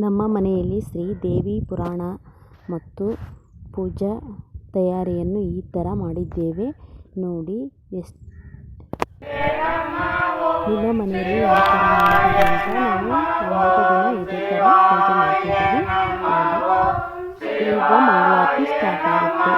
ನಮ್ಮ ಮನೆಯಲ್ಲಿ ಶ್ರೀ ದೇವಿ ಪುರಾಣ ಮತ್ತು ಪೂಜಾ ತಯಾರಿಯನ್ನು ಈ ಥರ ಮಾಡಿದ್ದೇವೆ. ನೋಡಿ, ಎಷ್ಟು ನಿಮ್ಮ ಮನೆಯಲ್ಲಿ ಯಾವ ಥರ ನಾವು ಒಂಬತ್ತು ಇದೇ ಈಗ ಮಂಗಳಾರತಿ ಸ್ಟಾರ್ಟ್ ಆಗುತ್ತೆ.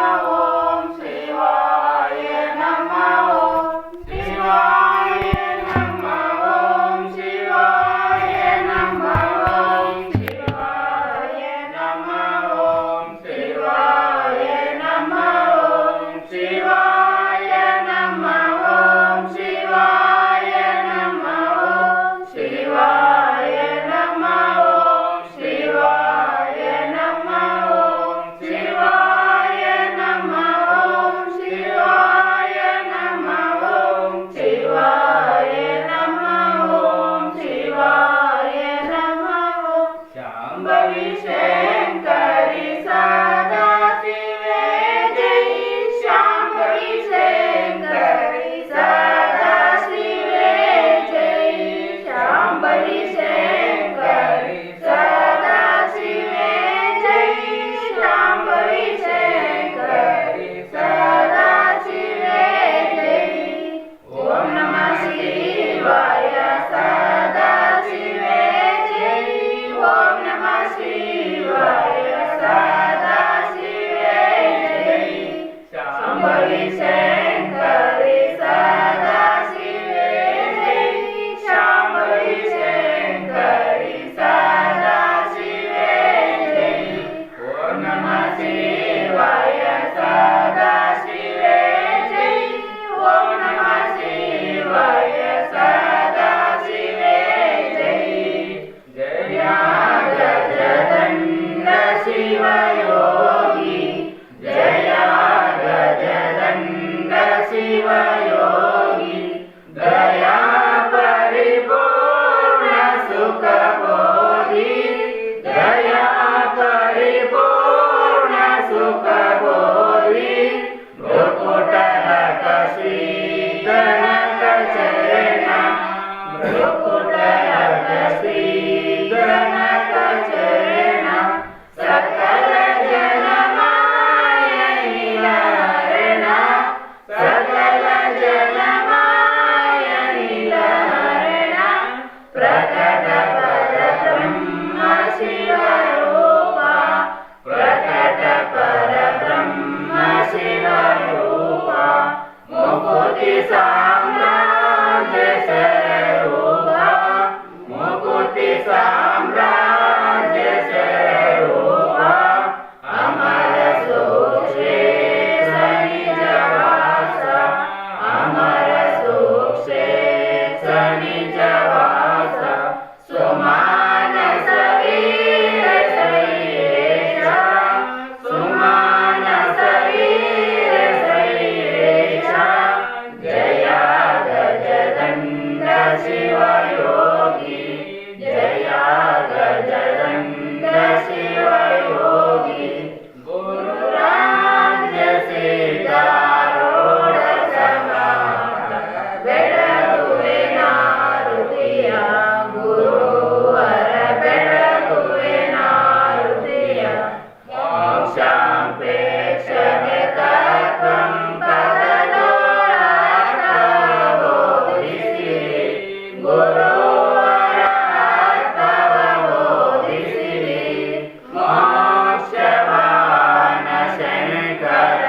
that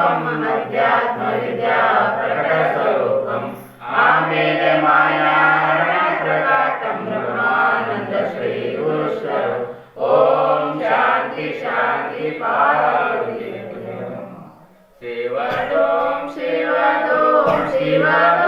रूपम् अध्यात्मविद्या प्रकटस्वरूपम् आमेन मायारणप्रदातम् ब्रह्मानन्दश्रीगुरुश्वर ॐ शान्ति शान्ति पार्वती शिवा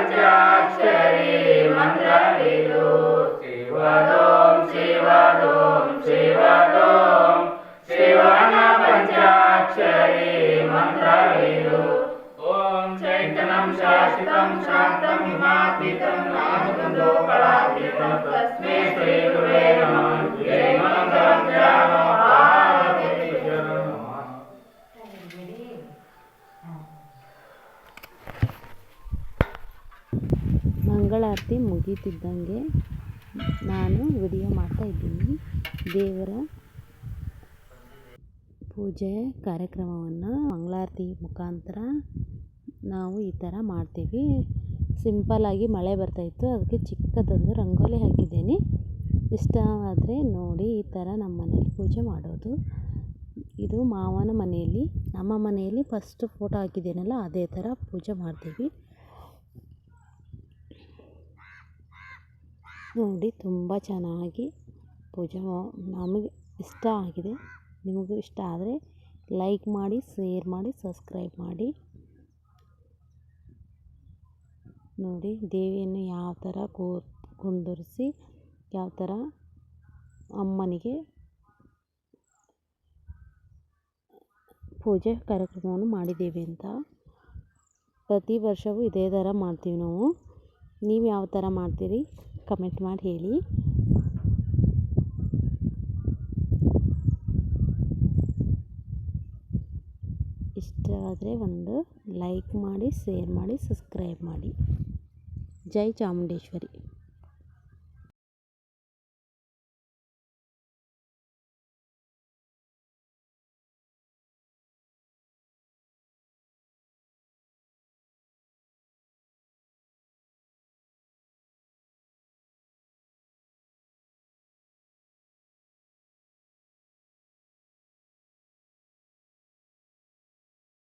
Raja. ಮಂಗಳಾರತಿ ಮುಗೀತಿದ್ದಂಗೆ ನಾನು ವಿಡಿಯೋ ಮಾಡ್ತಾ ಇದ್ದೀನಿ. ದೇವರ ಪೂಜೆ ಕಾರ್ಯಕ್ರಮವನ್ನು ಮಂಗಳಾರತಿ ಮುಖಾಂತರ ನಾವು ಈ ಥರ ಮಾಡ್ತೀವಿ. ಸಿಂಪಲ್ಲಾಗಿ ಮಳೆ ಬರ್ತಾಯಿತ್ತು ಅದಕ್ಕೆ ಚಿಕ್ಕದೊಂದು ರಂಗೋಲಿ ಹಾಕಿದ್ದೀನಿ. ಇಷ್ಟವಾದರೆ ನೋಡಿ ಈ ಥರ ನಮ್ಮ ಮನೇಲಿ ಪೂಜೆ ಮಾಡೋದು. ಇದು ಮಾವನ ಮನೆಯಲ್ಲಿ. ನಮ್ಮ ಮನೆಯಲ್ಲಿ ಫಸ್ಟ್ ಫೋಟೋ ಹಾಕಿದ್ದೇನಲ್ಲ, ಅದೇ ಥರ ಪೂಜೆ ಮಾಡ್ತೀವಿ. ನೋಡಿ ತುಂಬ ಚೆನ್ನಾಗಿ ಪೂಜೆ ನಮಗೆ ಇಷ್ಟ ಆಗಿದೆ. ನಿಮಗೂ ಇಷ್ಟ ಆದರೆ ಲೈಕ್ ಮಾಡಿ ಶೇರ್ ಮಾಡಿ ಸಬ್ಸ್ಕ್ರೈಬ್ ಮಾಡಿ. ನೋಡಿ ದೇವಿಯನ್ನು ಯಾವ ಥರ ಕುಂದಿರಿಸಿ, ಯಾವ ಥರ ಅಮ್ಮನಿಗೆ ಪೂಜೆ ಕಾರ್ಯಕ್ರಮವನ್ನು ಮಾಡಿದ್ದೀವಿ ಅಂತ ಪ್ರತಿ ವರ್ಷವೂ ಇದೇ ಥರ ಮಾಡ್ತೀವಿ ನಾವು. ನೀವು ಯಾವ ಥರ ಮಾಡ್ತೀರಿ? ಕಮೆಂಟ್ ಮಾಡಿ ಹೇಳಿ. ಇಷ್ಟ ಆದರೆ ಒಂದು ಲೈಕ್ ಮಾಡಿ ಶೇರ್ ಮಾಡಿ ಸಬ್ಸ್ಕ್ರೈಬ್ ಮಾಡಿ. ಜೈ ಚಾಮುಂಡೇಶ್ವರಿ.